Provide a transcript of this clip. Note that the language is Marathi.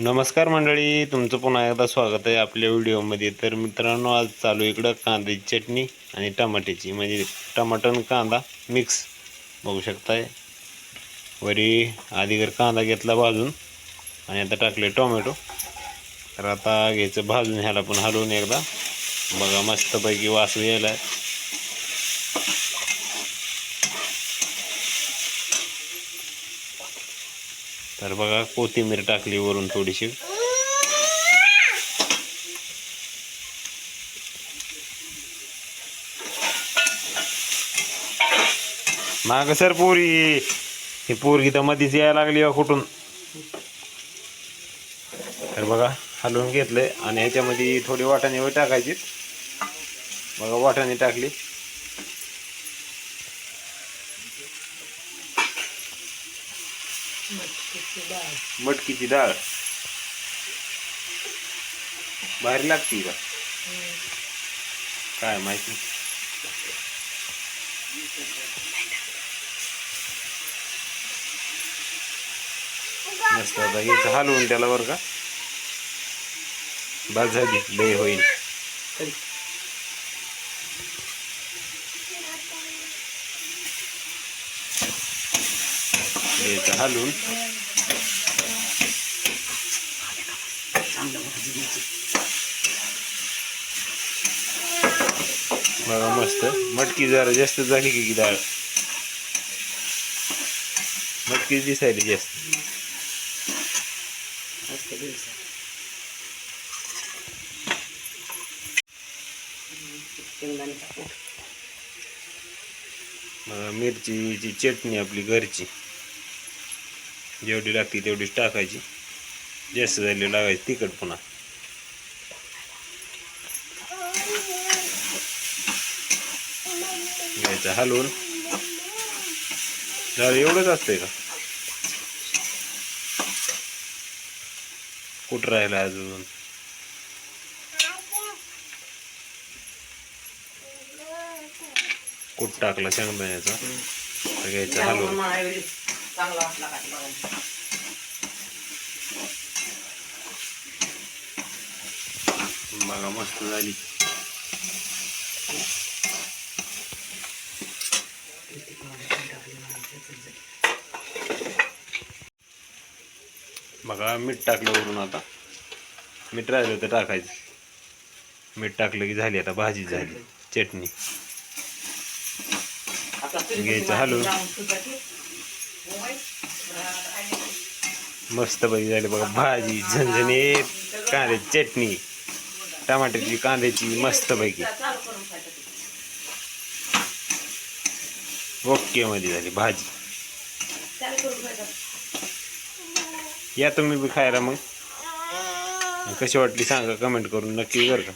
नमस्कार मंडळी तुमचं पुन्हा एकदा स्वागत आहे आपल्या व्हिडिओमध्ये. तर मित्रांनो आज चालू आहे इकडं कांद्याची चटणी आणि टमाट्याची. म्हणजे टमाटर आणि कांदा मिक्स बघू शकताय. वरी आधीगर कांदा घेतला भाजून आणि आता टाकले टोमॅटो. तर आता घ्यायचं भाजून ह्याला पण हलवून एकदा. बघा मस्तपैकी वास यायला आहे तर बघा कोथिंबीर टाकली वरून थोडीशी. माग सर पोरी. ही पोरगी तर मधीच यायला लागली बा कुठून? तर बघा हलवून घेतलंय आणि ह्याच्यामध्ये थोडी वाटाणे टाकायची. बघा वाटाणे टाकली. मटकीची डाळ. बाहेर लागते का? काय माहिती? मस्त आता घ्यायचं हलवून त्याला बरं का. बस झाली लय होईल घ्यायचं हलवून बघा मस्त. मटकी जरा जास्त झाली की डाळ. मटकी दिसायली जास्त. मिरचीची चटणी आपली घरची. जेवढी लागते तेवढीच टाकायची. जास्त झाली लागायची तिखट पुन्हा. घ्यायचं हलवून. झालं एवढंच असतंय का? कुठं राहिला अजून? कुठ टाकला शेंगदाण्याचा? घ्यायचा घ्यायचं हलवून. चांगला वाटला का ते बघायला? बघा मस्त झाली. बघा मीठ टाकलं वरून आता. मीठ राहिलं तर टाकायचं. मीठ टाकलं की झाली आता भाजी झाली चटणी. घ्यायचं हलवून. मस्त भाजी झाली बघा भाजी झणझणीत कांद्याची चटणी टमाट्याची कांद्याची मस्त पैकी. ओके मध्ये झाली भाजी. या तुम्ही बी खायला मग. कशी वाटली सांगा कमेंट करून नक्की बरं का